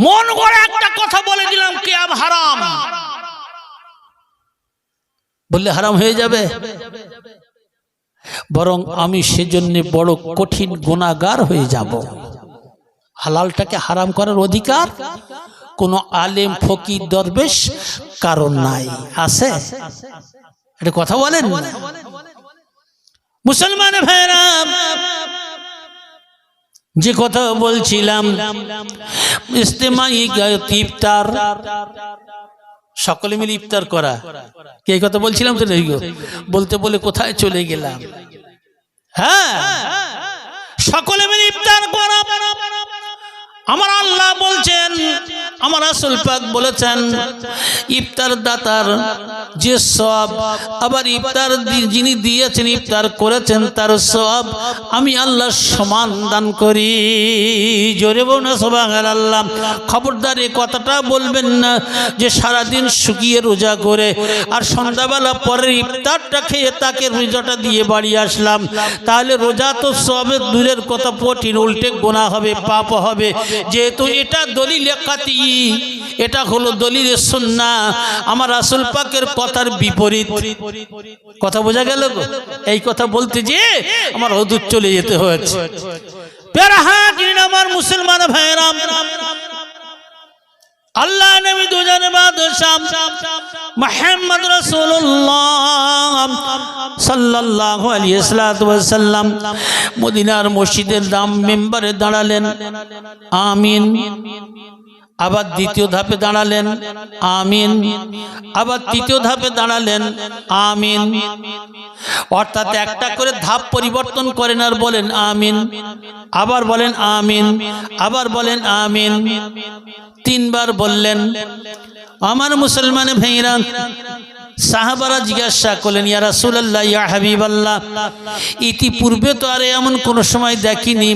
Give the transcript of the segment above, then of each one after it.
মন গড়ে একটা কথা বলে দিলাম, কেয়াম হারাম। বললে হারাম হয়ে যাবে। বরং আমি সেজন্য বড় কঠিন গুণাগার হয়ে যাব। হালালটাকে হারাম করার অধিকার কোনো আলেম, ফকির, দরবেশ কারণ নাই। আছে? এটা কথা বলেন। মুসলমান ভাইরা যে কথা বলছিলাম ইফতার। সকলে মিলে ইফতার করা। কে কথা বলছিলাম তো বলতে বলে কোথায় চলে গেলাম? হ্যাঁ সকলে মিলে ইফতার করা। আমার আল্লাহ বলছেন আমার আসল পাক বলেছেন, ইফতার দাতার যে সব আবার ইফতার যিনি দিয়েছেন, ইফতার করেছেন, তার সব আমি আল্লাহ সমান দান করি। জোরে বলুন সবাং আল্লাহ খবরদার এই কথাটা বলবেন না যে সারাদিন শুকিয়ে রোজা করে আর সন্ধ্যাবেলা পরের ইফতারটা খেয়ে তাকে রোজাটা দিয়ে বাড়ি আসলাম। তাহলে রোজা তো সবে দূরের কথা কঠিন উল্টে গোনা হবে, পাপ হবে। যেহেতু এটা দলিল এটা হলো দলিল সুন্না। আমার আসল পাকের কথার বিপরীত। কথা বোঝা গেল এই কথা বলতে যে আমার হদুর চলে যেতে হয়েছে। আমার মুসলমান ভাইরাম আল্লাহ নবী দুজন সাল্লাল্লাহু আলাইহি সাল্লাম মদিনার মসজিদের দাম মেম্বারে দাঁড়ালেন। আমিন। আবার দ্বিতীয় ধাপে দাঁড়ালেন, আমিন। আবার তৃতীয় ধাপে দাঁড়ালেন, আমিন। অর্থাৎ একটা করে ধাপ পরিবর্তন করেন আর বলেন, আমিন। আবার বলেন, আমিন। আবার বলেন, আমিন। তিনবার বললেন, আমার মুসলমানে ভাইরা সাহাবারা জিজ্ঞাসা করলেন, ইয়া রাসূলুল্লাহ, ইয়া হাবিবাল্লাহ, ইতিপূর্বে তো আর এমন কোনো সময় দেখিনি।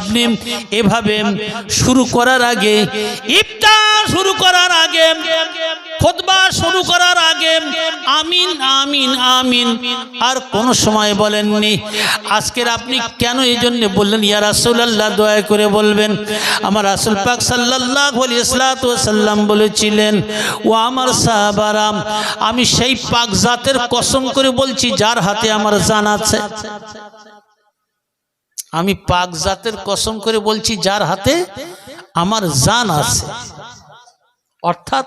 আপনি এভাবে শুরু করার আগে ইফতার শুরু করার আগে খুতবা শুরু করার আগে, আমিন আমিন আমিন। আর কোন সময় বলেননি। আজকের আপনি কেন এই জন্য বললেন, ইয়া রাসূলুল্লাহ, দয়া করে বলবেন। আমার রাসূল পাক সাল্লাল্লাহু আলাইহি সাল্লাম বলেছিলেন, ও আমার সাহাবারাম আমি সেই পাক জাতের কসম করে বলছি, যার হাতে আমার জান আছে। আমি পাক জাতের কসম করে বলছি, যার হাতে আমার জান আছে। অর্থাৎ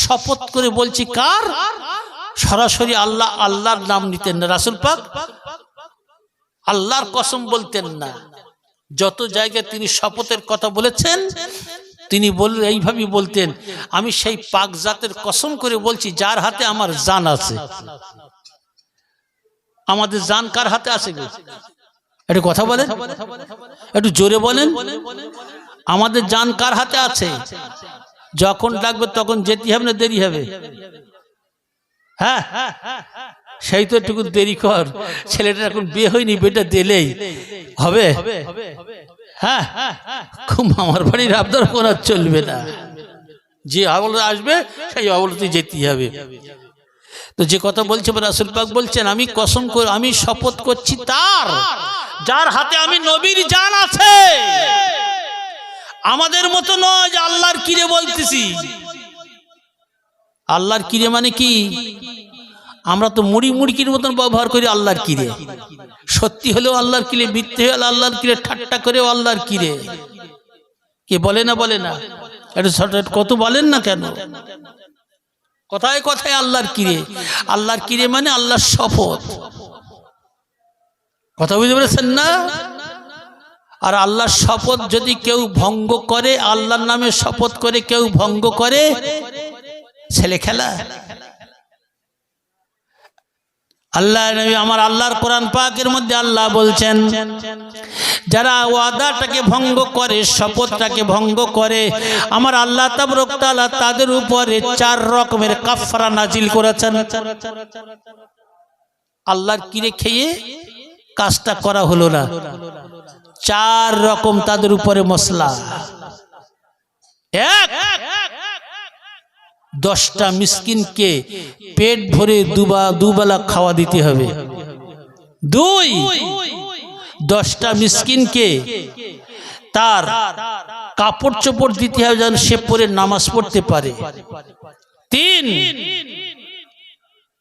শপথ করে বলছি কার? সরাসরি আল্লাহ, আল্লাহর নাম নিতেন না। রাসুল পাক আল্লাহর কসম বলতেন না। যত জায়গায় তিনি শপথের কথা বলেছেন, তিনি বল এইভাবেই বলতেন, আমি সেই পাক জাতের কসম করে বলছি, যার হাতে আমার জান আছে। আমাদের জান কার হাতে আছে একটু কথা বলেন। একটু জোরে বলেন। আমাদের জান কার হাতে আছে? যখন ডাকবে তখন যেতে হবে না, দেরি হবে? হ্যাঁ? সেই তো একটু দেরি কর। ছেলেটা এখন বিয়ে হয়নি বেটা দিলেই। হবে? হ্যাঁ? আমার বাড়ির আবদার করা চলবে না। যে আবল আসবে, সেই আবলতে যেতেই হবে। তো যে কথা বলছে রাসুল পাক বলছেন, আমি কসম করে, আমি শপথ করছি তার, যার হাতে আমি নবীর জান আছে। আমাদের মতো নয় যে আল্লাহর কিরে বলতেছি। আল্লাহর কিরে মানে কি? আমরা তো মুড়ি মুড়কির মতন ব্যবহার করি আল্লাহর কিরে। সত্যি হলেও আল্লাহর কিরে, মিথ্যে হলে আল্লাহর কিরে, ঠাট্টা করেও আল্লাহর কিরে। কে বলে না বলে না? এটা কত বলেন না কেন? কথায় কথায় আল্লাহর কিরে। আল্লাহর কিরে মানে আল্লাহর শপথ। কথা বুঝতে পেরেছেন না? আর আল্লাহর শপথ যদি কেউ ভঙ্গ করে, আল্লাহর নামে শপথ করে কেউ ভঙ্গ করে, ছেলে খেলা। আল্লাহ নবী আমার আল্লাহর কোরআন পাকের মধ্যে আল্লাহ বলছেন, যারা ওয়াদাটাকে ভঙ্গ করে, শপথটাকে ভঙ্গ করে, আমার আল্লাহ তাবরক তাআলা তাদের উপরে চার রকমের কাফারা নাজিল করেছেন। আল্লাহর কিরে খেয়ে কাজটা করা হলো না। চার রকম তাদের উপরে মশলা। এক, দশটা মিসকিনকে পেট ভরে দুবা, দুবেলা খাওয়া দিতে হবে। দুই, দশটা মিসকিনকে তার কাপড় চোপড় দিতে হবে যেন সে পরে নামাজ পড়তে পারে। তিন,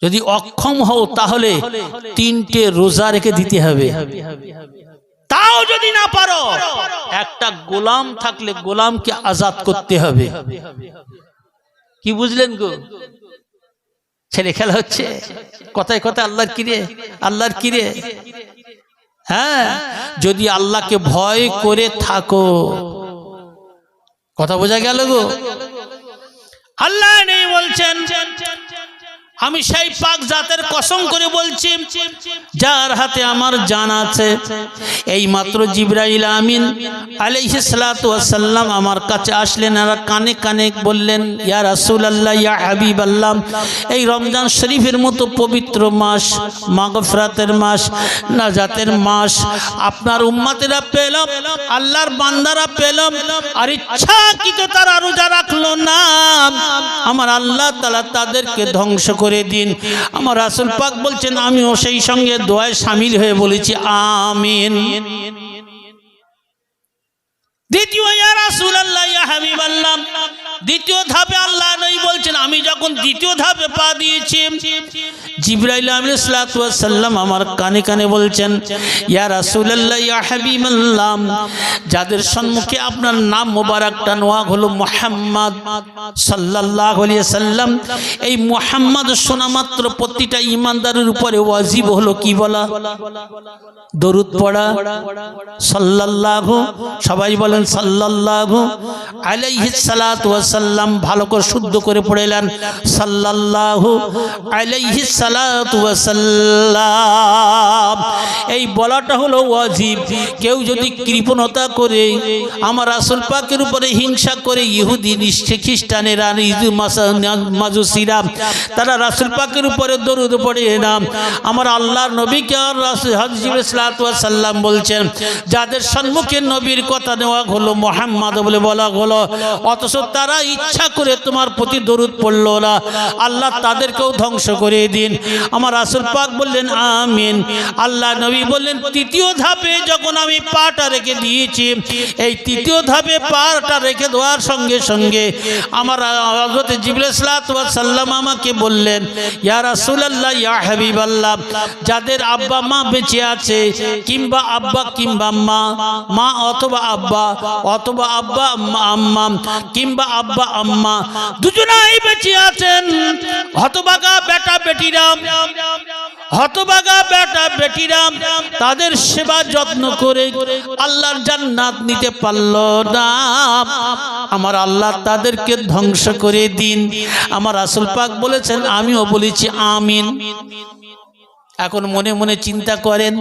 যদি অক্ষম হও তাহলে তিনটে রোজা রেখে দিতে হবে। তাও যদি না পারো, একটা গোলাম থাকলে গোলামকে আজাদ করতে হবে। কি বুঝলেন গো? ছেলে খেলা হচ্ছে? কথায় কথায় আল্লাহর কিরে? আল্লাহর কিরে? হ্যাঁ যদি আল্লাহকে ভয় করে থাকো। কথা বোঝা গেল গো? আল্লাহ নেই বলছেন আমি সেই পাক জাতের কসম করে বলছি, যার হাতে আমার জান আছে। এই মাত্র জিব্রাইল আমিন ওয়াসাল্লাম আমার কাছে আসলেন আর কানে কানে বললেন, ইয়া রাসূলুল্লাহ, ইয়া হাবিবাল্লাহ, এই রমজান শরীফের মতো পবিত্র মাস, মাগফিরাতের মাস, নাজাতের মাস, আপনার উম্মতেরা পেল আল্লাহর বান্দারা পেল আর ইচ্ছা কিন্তু তারা রোজা রাখল না। আমার আল্লাহ তাআলা তাদেরকে ধ্বংস করে দিন। আমার রাসুল পাক বলছেন, আমিও সেই সঙ্গে দোয়ায় সামিল হয়ে বলেছি, আমিন। দ্বিতীয়, ইয়া রাসূলুল্লাহ, ইয়া হাবিবাল্লাহ দ্বিতীয় ধাপে আল্লাহ নবী বলছেন, আমি যখন দ্বিতীয় ধাপে পা দিয়েছি, জিবরাইল ওয়াস সালাম আমার কানে কানে বলছেন, ইয়া রাসূলুল্লাহ, ইয়া হাবিবাল্লাহ, যাদের সম্মুখে আপনার নাম মোবারকটা নেওয়া হলো মুহাম্মদ সাল্লাল্লাহু আলাইহি সাল্লাম এই মুহাম্মদ শোনা মাত্র প্রতিটা ইমানদারের উপরে ওয়াজিব হলো কি বলা? দরুদ পড়া, সাল্লাল্লাহু, সবাই বলেন সাল্লাল্লাহু আলাইহি সালাতু ওয়াসাল্লাম ভালো করে শুদ্ধ করে পড়েলেন সাল্লাল্লাহু আলাইহি সালাতু ওয়াসাল্লাম। এই বলাটা হলো ওয়াজিব। কেউ যদি কৃপণতা করে, আমার রাসূল পাকের উপরে হিংসা করে ইহুদি নিশ্চয় খ্রিস্টানেরা ইজু মাজুসিরা, তারা রাসূল পাকের উপরে দরুদ পড়ে না। আমার আল্লাহর নবীকে আর হযরত সাল্লাম বলছেন, যাদের সম্মুখে নবীর কথা নেওয়া হলো, মোহাম্মদ বলে বলা হলো, অথচ তারা ইচ্ছা করে তোমার প্রতি দরুদ পড়ল না। আল্লাহ তাদেরকেও ধ্বংস করে দিন। আমার আসল পাক বললেন, আমিন। আল্লাহ নবী বললেন, তৃতীয় ধাপে যখন আমি পাটা রেখে দিয়েছি, এই তৃতীয় ধাপে পাটা রেখে দেওয়ার সঙ্গে সঙ্গে আমার হজরত জিবুল সাল্লাম আমাকে বললেন, ইয়া রাসূলুল্লাহ, ইয়া হাবিবাল্লাহ, যাদের আব্বা মা বেঁচে আছে, কিংবা আব্বা কিংবা মা মা অথবা আব্বা অথবা আব্বা আম্মা, কিংবা আব্বা, আম্মা, দুজনাই বেঁচে আছেন। হতবাগা বেটা বেটিরা হতবাগা বেটা বেটিরা তাদের সেবা যত্ন করে আল্লাহর জান্নাত নিতে পারল না। আমার আল্লাহ তাদেরকে ধ্বংস করে দিন। আমার আসল পাক বলেছেন, আমিও বলেছি আমিন। এখন মনে মনে চিন্তা করেন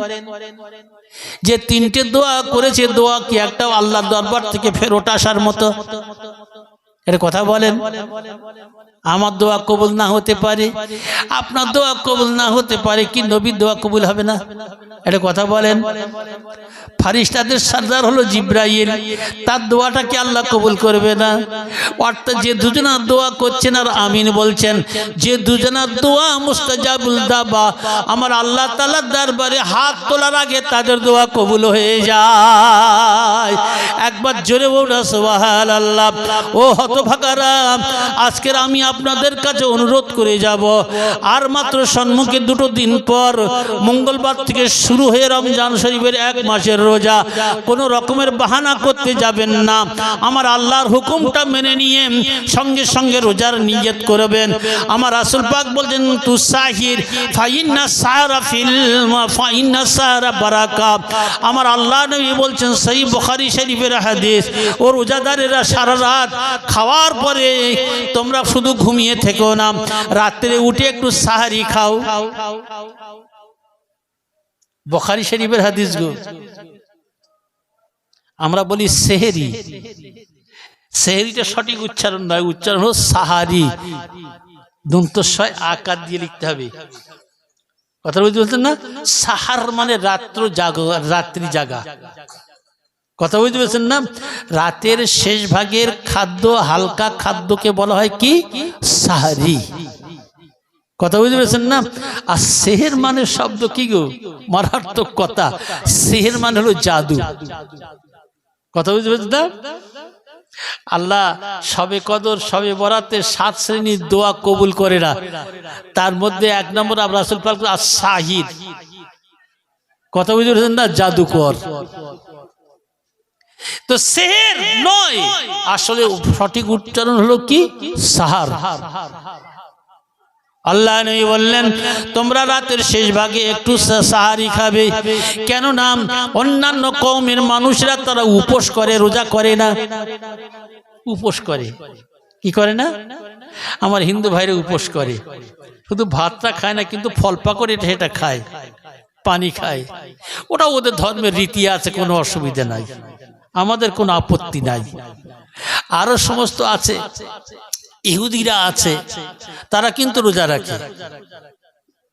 যে তিনটে দোয়া করেছে, দোয়া কি একটাও আল্লাহ দরবার থেকে ফেরত আসার মতো? এর কথা বলেন, আমার দোয়া কবুল না হতে পারে, আপনার দোয়া কবুল না হতে পারে কি নবীর দোয়া কবুল হবে না? এটা কথা বলেন, ফারিস্তাদের সর্দার হলো জিব্রাইল, তার দোয়াটাকে আল্লাহ কবুল করবে না? অর্থাৎ যে দুজনার দোয়া করছেন আর আমিন বলছেন, যে দুজনার দোয়া মুস্তাজাবুল দাবা, আমার আল্লাহ তালার দরবারে হাত তোলার আগে তাদের দোয়া কবুল হয়ে যায়। একবার জোরে বউরা সোহাল আল্লাহ ও হতভাগারা আজকের আমি আপনাদের কাছে অনুরোধ করে যাব। আর মাত্র সম্মুখে দুটো দিন পর মঙ্গলবার থেকে শুরু হয়ে রমজান শরীফের এক মাসের রোজা। কোনো রকমের বাহানা করতে যাবেন না। আমার আল্লাহর হুকুমটা মেনে নিয়ে সঙ্গে সঙ্গে রোজার নিয়ত করবেন। আমার আসল পাক বলছেন, তু সাহির, ফাইন্না সাহারা ফিল ফাইন্না সাহারা বারাকা। আমার আল্লাহ নবী বলছেন সেই বুখারী শরীফের হাদিস, ও রোজাদারেরা সারা রাত খাওয়ার পরে তোমরা শুধু ঘুমিয়ে থেকো না, রাত্রে উঠে একটু সাহারি খাও। বখারি শরীফের হাদিস গো। আমরা বলি সেহেরি। সেহেরিটা সঠিক উচ্চারণ নয়, উচ্চারণ হল সাহারি। দন্তস্বয় আকার দিয়ে লিখতে হবে। কথা বলতে বলতেন না? সাহার মানে রাত্র জাগ, রাত্রি জাগা। কথা বুঝতে পেরেছেন না? রাতের শেষ ভাগের খাদ্য, হালকা খাদ্যকে বলা হয় কি? সাহারি। কথা বুঝতে পেরেছেন না? আর সেহের মানে শব্দ কি গো? মারাত্মক কথা। সেহের মানে হলো জাদু। কথা বুঝতে পেরেছেন না? আল্লাহ সবে কদর, সবে বরাতে সাত শ্রেণির দোয়া কবুল করে না। তার মধ্যে এক নম্বর রাসুল পাক শাহিদ কথা বুঝতে পেরেছেন না? জাদুকর। তো সেহের নয়। আসলে সঠিক উচ্চারণ হলো কি? সাহার। আল্লাহ নবী বললেন, তোমরা রাতের শেষ ভাগে একটু সাহারি খাবে। কেন নাম অন্যান্য কৌমের মানুষরা তারা উপোস করে, রোজা করে না। উপোস করে। কি করে না? আমার হিন্দু ভাইরা উপোস করে। শুধু ভাতটা খায় না, কিন্তু ফল পাকড় এটা সেটা খায়। পানি খায়। ওটা ওদের ধর্মের রীতি আছে, কোনো অসুবিধা নাই। আমাদের কোনো আপত্তি নাই। আরও সমস্ত আছে, ইহুদিরা আছে, তারা কিন্তু রোজা রাখে।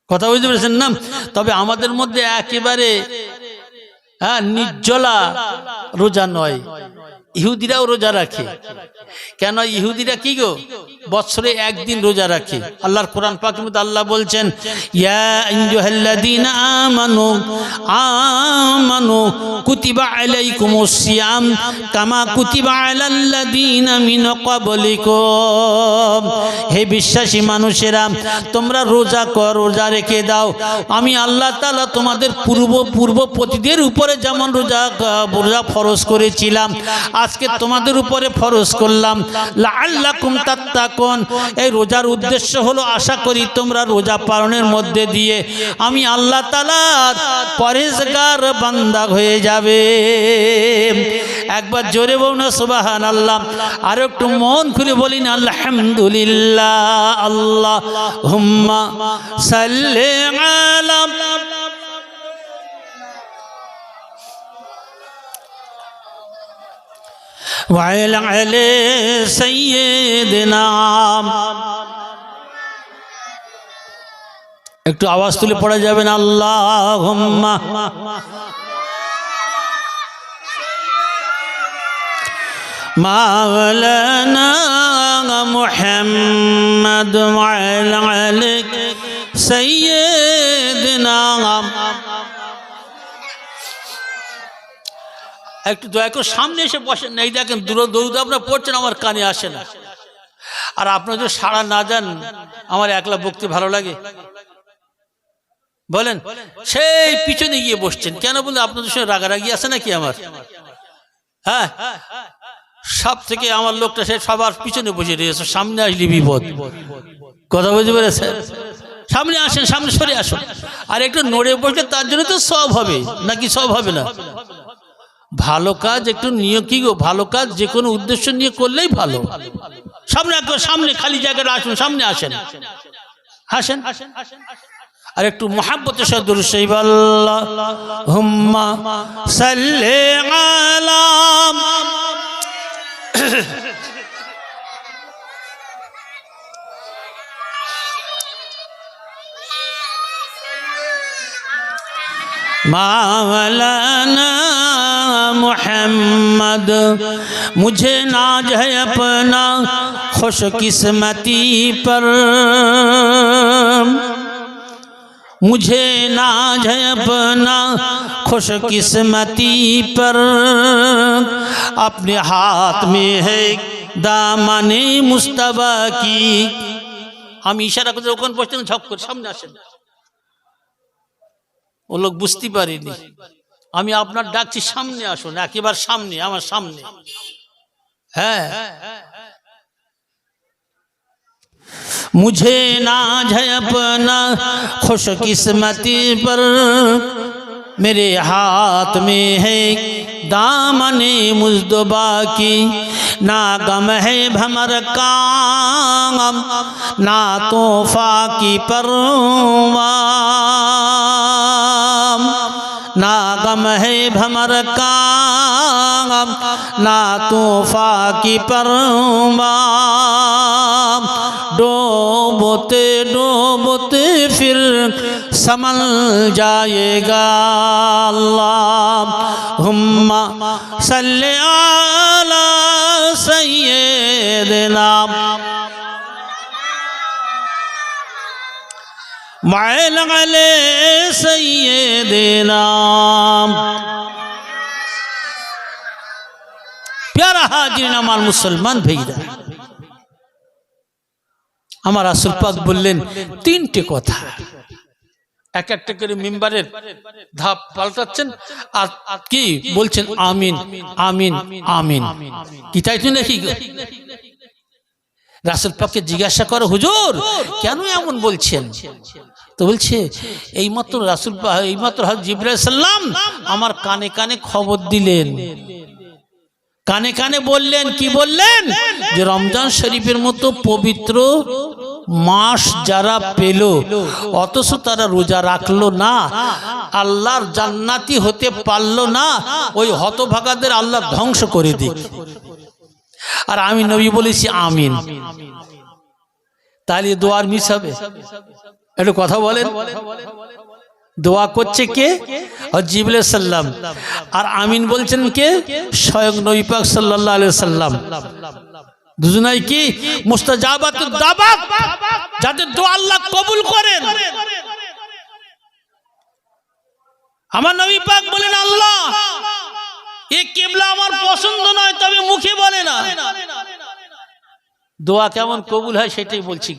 কথা বুঝতে পেরেছেন না? তবে আমাদের মধ্যে একেবারে হ্যাঁ নির্জলা রোজা নয়। ইহুদিরাও রোজা রাখে। কেন ইহুদিরা কি গো? বছরে একদিন রোজা রাখে। আল্লাহর কোরআন পাকের মধ্যে আল্লাহ বলছেন হে বিশ্বাসী মানুষেরা, তোমরা রোজা কর, রোজা রেখে দাও। আমি আল্লাহ তাআলা তোমাদের পূর্ব পূর্ব পূর্বপতিদের উপরে যেমন রোজা রোজা ফরজ করেছিলাম আজকে তোমাদের উপরে ফরজ করলাম। লাআল্লাকুম তাত্তাকুন। এই রোজার উদ্দেশ্য হলো, আশা করি তোমরা রোজা পালনের মধ্যে দিয়ে আমি আল্লাহ তাআলার পরেজগার বান্দা হয়ে যাবে। একবার জোরে বলুন সুবাহান আল্লাহ আর একটু মন খুলে বলিন আলহামদুলিল্লাহ আল্লাহ হুম্মা সাল্লি وعلى علي سيدنا একটু আওয়াজ তুলে পড়া যাবে না আল্লাহ مولانا محمد وعلى عليك سيدنا একটু দয়া করে সামনে এসে বসেন। এই দেখেন দূর দৌড় আপনার পড়ছেন, আমার কানে আসে না। আর আপনার যদি সাড়া না যান আমার একলা বকতে ভালো লাগে। বলেন, সেই পিছনে গিয়ে বসছেন। কেন বলে আপনাদের সঙ্গে রাগারাগি আছে নাকি আমার? হ্যাঁ? সব থেকে আমার লোকটা, সে সবার পিছনে বসে রয়েছে। সামনে আসলে বিপদ। কথা বুঝতে পেরেছেন? সামনে আসেন, সামনে সরে আসুন। আর একটু নড়ে বসলে তার জন্য তো সব হবে। নাকি সব হবে না? ভালো কাজ একটু নিয়ে কি গো? ভালো কাজ যে কোনো উদ্দেশ্য নিয়ে করলেই ভালো। সামনে সামনে খালি জায়গাটা আসুন, সামনে আসেন। হাসেন আর একটু মহাব্বতের সদুর হুম্মা মাওলানা محمد مجھے ناج ہے اپنا خوش قسمتی پر مجھے ناج ہے اپنا خوش قسمتی پر اپنے ہاتھ میں ہے دامن مصطفیٰ کی আমি ইশারা করতে ওখানে বসতে ঝপ করে وہ لوگ بستی پر ہی نہیں আমি আপনার ডাকছি সামনে আসুন, একেবার সামনে, আমার সামনে। হ্যাঁ। মুঝে না আপনা খুশ কিসমতি পর, মেরে হাত মে হে দামনে মুজদবা কি, না গম হে ভমর কাম না তোফা কি পরওয়া ना गम है भमर काम ना तूफा की परवाम डोबते डोबते फिर समल जाएगा अल्लाह हुम्मा सल्ले आला सैयदना মায়েল আলে সইয়ে দেনাম প্যারা হাজির আমার মুসলমান ভেইরা। আমার আসল পাক বললেন, তিনটে কথা। এক একটা করে মেম্বারের ধাপ পাল্টাচ্ছেন আর কি বলছেন, আমিন আমিন আমিন। কি তাই তুই নাকি রাসুল পাককে জিজ্ঞাসা করো, হুজুর, কেন এমন বলছেন? তো বলছে, এইমাত্র রাসুল এইমাত্র হযরত আমার কানে কানে খবর দিলেন। কানে কানে বললেন, কি বললেন? যে রমজান শরীফের মতো পবিত্র মাস যারা পেল, অথচ তারা রোজা রাখল না, আল্লাহর জান্নাতি হতে পারল না, ওই হতভাগাদের আল্লাহ ধ্বংস করে দিক। আর আমি নবী বলেছি আমিন। তাহলে দোয়ার মিস হবে। একটু কথা বলেন। দোয়া করছে কে? জিবুল সাল্লাম। আর আমিন বলছেন কে? স্বয়ং নবী পাক সাল্লাল্লাহু সাল্লাম দুজনাই কি? দোয়া আল্লাহ কবুল করেন। আমার নবী পাক বলেন আল্লাহ এই কিবলা আমার পছন্দ নয়, তবে মুখে বলে না। দোয়া কেমন কবুল হয় সেটাই বলছি